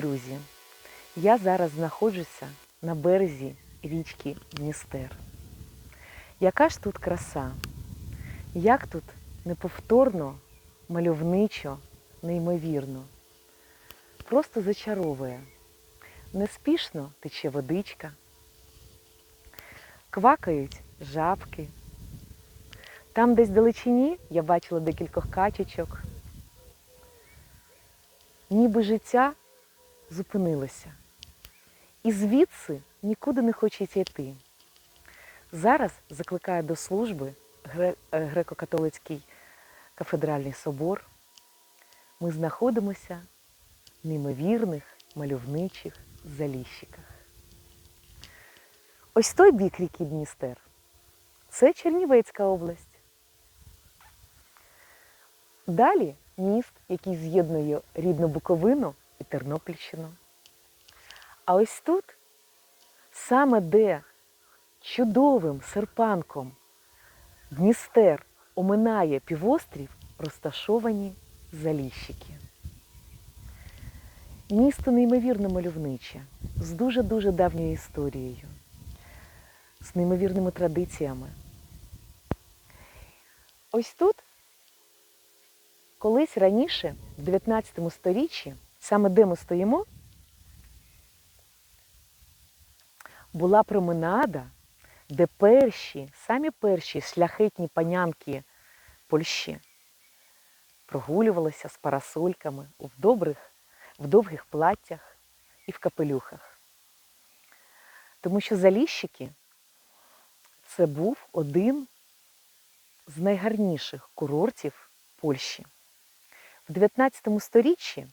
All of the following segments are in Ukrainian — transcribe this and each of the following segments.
друзі! Я зараз знаходжуся на березі річки Дністер. Яка ж тут краса? Як тут неповторно, мальовничо, неймовірно. Просто зачаровує. Неспішно тече водичка, квакають жабки. Там десь далечині я бачила декількох качечок. Ніби життя зупинилося. І звідси нікуди не хочеться йти. Зараз закликаю до служби е, Греко-католицький кафедральний собор. Ми знаходимося в неймовірних мальовничих заліщиках. Ось той бік ріки Дністер. Це Чернівецька область. Далі міст, який з'єднує рідну Буковину і Тернопільщину. А ось тут, саме де чудовим серпанком Дністер оминає півострів, розташовані заліщики. Місто неймовірно мальовниче, з дуже-дуже давньою історією, з неймовірними традиціями. Ось тут колись раніше, в 19 сторіччі, саме де ми стоїмо, була променада, де перші, самі перші шляхетні панянки Польщі прогулювалися з парасольками в добрих, в довгих платтях і в капелюхах. Тому що заліщики це був один з найгарніших курортів Польщі. В 19 сторіччі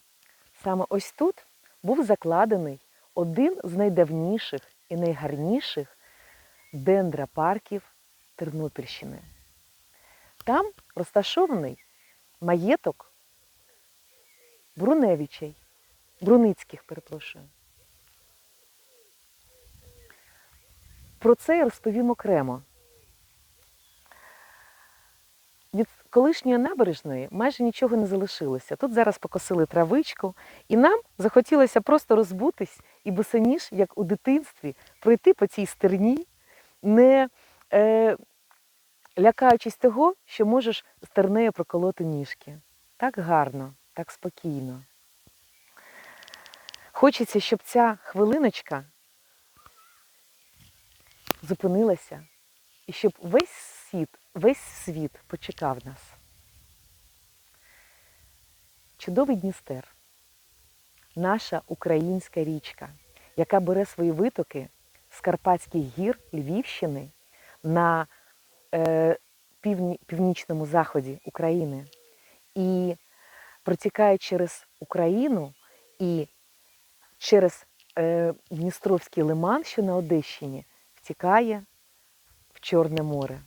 саме ось тут був закладений один з найдавніших і найгарніших дендропарків Тернопільщини. Там розташований маєток Бруневичей, Бруницьких, перепрошую. Про це я розповім окремо. Колишньої набережної майже нічого не залишилося. Тут зараз покосили травичку, і нам захотілося просто розбутись і босоніж, як у дитинстві, пройти по цій стерні, не е, лякаючись того, що можеш стернею проколоти ніжки. Так гарно, так спокійно. Хочеться, щоб ця хвилиночка зупинилася і щоб весь світ, весь світ почекав нас. Чудовий Дністер, наша українська річка, яка бере свої витоки з Карпатських гір Львівщини на е, півні, північному заході України і протікає через Україну і через е, Дністровський лиман, що на Одещині, втікає в Чорне море.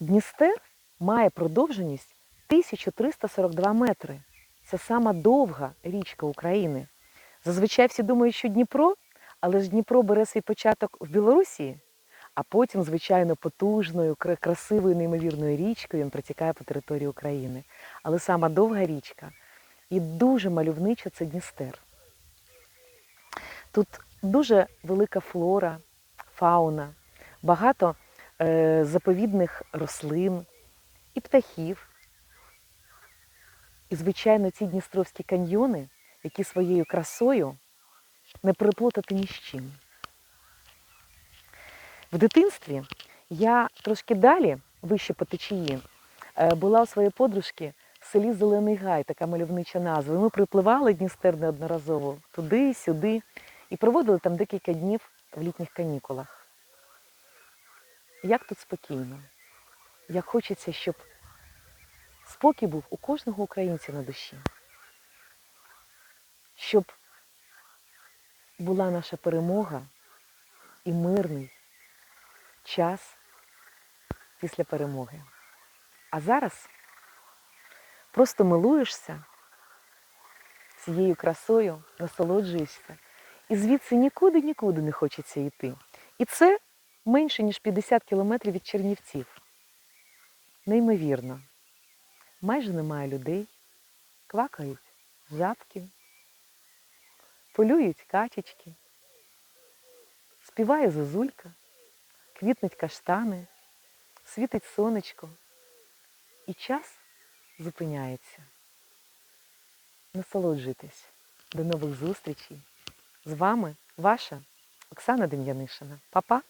Дністер має продовженість 1342 метри. Це сама довга річка України. Зазвичай всі думають, що Дніпро, але ж Дніпро бере свій початок в Білорусі, а потім, звичайно, потужною, красивою, неймовірною річкою він протікає по території України. Але сама довга річка і дуже мальовнича це Дністер. Тут дуже велика флора, фауна, багато заповідних рослин і птахів. І, звичайно, ці Дністровські каньйони, які своєю красою не переплутати ні з чим. В дитинстві я трошки далі, вище по течії, е, була у своєї подружки в селі Зелений Гай, така мальовнича назва. Ми припливали Дністер неодноразово туди, сюди, і проводили там декілька днів в літніх канікулах. Як тут спокійно, як хочеться, щоб спокій був у кожного українця на душі. Щоб була наша перемога і мирний час після перемоги. А зараз просто милуєшся цією красою, насолоджуєшся, і звідси нікуди-нікуди не хочеться йти. І це менше, ніж 50 кілометрів від Чернівців. Неймовірно. Майже немає людей, квакають жабки, полюють качечки, співає зозулька, квітнуть каштани, світить сонечко, і час зупиняється. Насолоджуйтесь. До нових зустрічей. З вами ваша Оксана Дем'янишина. Па-па!